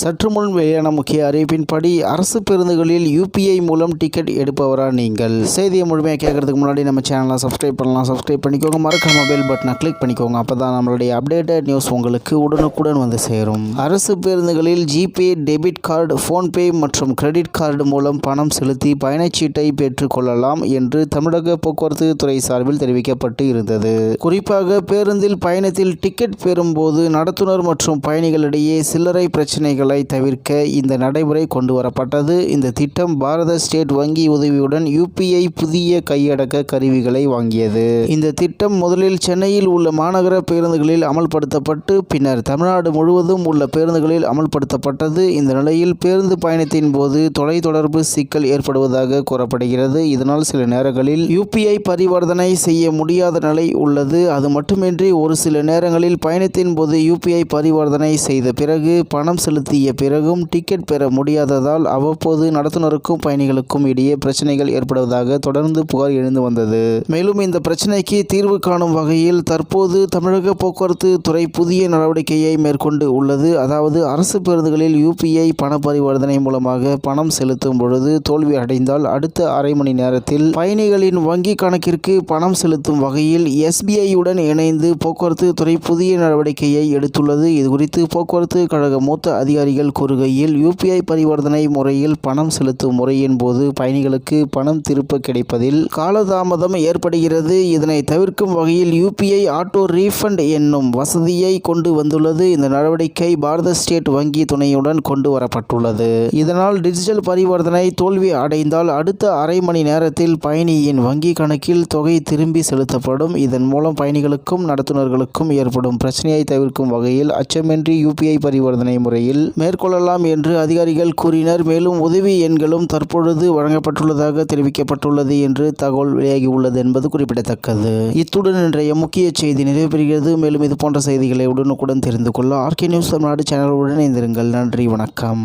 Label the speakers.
Speaker 1: சற்று முன் வெளியான முக்கிய அறிவிப்பின்படி அரசு பேருந்துகளில் யூபிஐ மூலம் டிக்கெட் எடுப்பவரா நீங்கள்? செய்தியை முழுமையாக கேட்கறதுக்கு முன்னாடி நம்ம சேனலை சப்ஸ்கிரைப் பண்ணலாம். சப்ஸ்கிரைப் பண்ணிக்கோங்க. மறக்காம பெல் பட்டனை கிளிக் பண்ணிக்கோங்க. அப்போ தான் நம்மளுடைய அப்டேட்டட் நியூஸ் உங்களுக்கு உடனுக்குடன் வந்து சேரும். அரசு பேருந்துகளில் ஜிபே டெபிட் கார்டு ஃபோன்பே மற்றும் கிரெடிட் கார்டு மூலம் பணம் செலுத்தி பயணச்சீட்டை பெற்றுக்கொள்ளலாம் என்று தமிழக போக்குவரத்து துறை சார்பில் தெரிவிக்கப்பட்டு இருந்தது. குறிப்பாக பேருந்தில் பயணத்தில் டிக்கெட் பெறும்போது நடத்துனர் மற்றும் பயணிகளிடையே சில்லறை பிரச்சனைகள் தவிர்க்க இந்த நடைமுறை கொண்டு வரப்பட்டது இந்த திட்டம் பாரத ஸ்டேட் வங்கி உதவியுடன் யூபிஐ புதிய கையடக்க கருவிகளை வாங்கியது. இந்த திட்டம் முதலில் சென்னையில் உள்ள மாநகர பேருந்துகளில் அமல்படுத்தப்பட்டு பின்னர் தமிழ்நாடு முழுவதும் உள்ள பேருந்துகளில் அமல்படுத்தப்பட்டது. இந்த நிலையில் பேருந்து பயணத்தின் போது தொலைத்தொடர்பு சிக்கல் ஏற்படுவதாக கூறப்படுகிறது. இதனால் சில நேரங்களில் யூபிஐ பரிவர்த்தனை செய்ய முடியாத நிலை உள்ளது. அது மட்டுமின்றி ஒரு சில நேரங்களில் பயணத்தின் போது யூபிஐ பரிவர்த்தனை செய்த பிறகு பணம் செலுத்திய பிறகும் டிக்கெட் பெற முடியாததால் அவ்வப்போது நடத்துனருக்கும் பயணிகளுக்கும் இடையே பிரச்சனைகள் ஏற்படுவதாக தொடர்ந்து புகார் எழுந்து வந்தது. மேலும் இந்த பிரச்சனைக்கு தீர்வு காணும் வகையில் தற்போது தமிழக போக்குவரத்து துறை புதிய நடவடிக்கையை மேற்கொண்டு உள்ளது. அதாவது அரசு பேருந்துகளில் யூபிஐ பண பரிவர்த்தனை மூலமாக பணம் செலுத்தும் பொழுது தோல்வி அடைந்தால் அடுத்த அரை மணி நேரத்தில் பயணிகளின் வங்கி கணக்கிற்கு பணம் செலுத்தும் வகையில் எஸ்பிஐயுடன் இணைந்து போக்குவரத்து துறை புதிய நடவடிக்கையை எடுத்துள்ளது. இதுகுறித்து போக்குவரத்து கழக மூத்த அதிகாரிகள் கூறுகையில் யூபிஐ பரிவர்த்தனை முறையில் பணம் செலுத்தும் முறையின் போது பயணிகளுக்கு பணம் திருப்ப கிடைப்பதில் காலதாமதம் ஏற்படுகிறது. இதனை தவிர்க்கும் வகையில் யூபிஐ ஆட்டோ ரீஃபண்ட் என்னும் வசதியை கொண்டு வந்துள்ளது. இந்த நடவடிக்கை பாரத ஸ்டேட் வங்கி துணையுடன் கொண்டு வரப்பட்டுள்ளது. இதனால் டிஜிட்டல் பரிவர்த்தனை தோல்வி அடைந்தால் அடுத்த அரை மணி நேரத்தில் பயணியின் வங்கி கணக்கில் தொகை திரும்பி செலுத்தப்படும். இதன் மூலம் பயணிகளுக்கும் நடத்துனர்களுக்கும் ஏற்படும் பிரச்சனையை தவிர்க்கும் வகையில் அச்சமின்றி யூபிஐ பரிவர்த்தனை முறையில் மேற்கொள்ளலாம் என்று அதிகாரிகள் கூறினர். மேலும் உதவி எண்களும் தற்பொழுது வழங்கப்பட்டுள்ளதாக தெரிவிக்கப்பட்டுள்ளது என்று தகவல் வெளியாகியுள்ளது என்பது குறிப்பிடத்தக்கது. இத்துடன் இன்றைய முக்கிய செய்தி நிறைவு பெறுகிறது மேலும் இது போன்ற செய்திகளை உடனுக்குடன் தெரிந்து கொள்ள ஆர்கே நியூஸ் தமிழ்நாடு சேனலுடன் இணைந்திருங்கள். நன்றி வணக்கம்.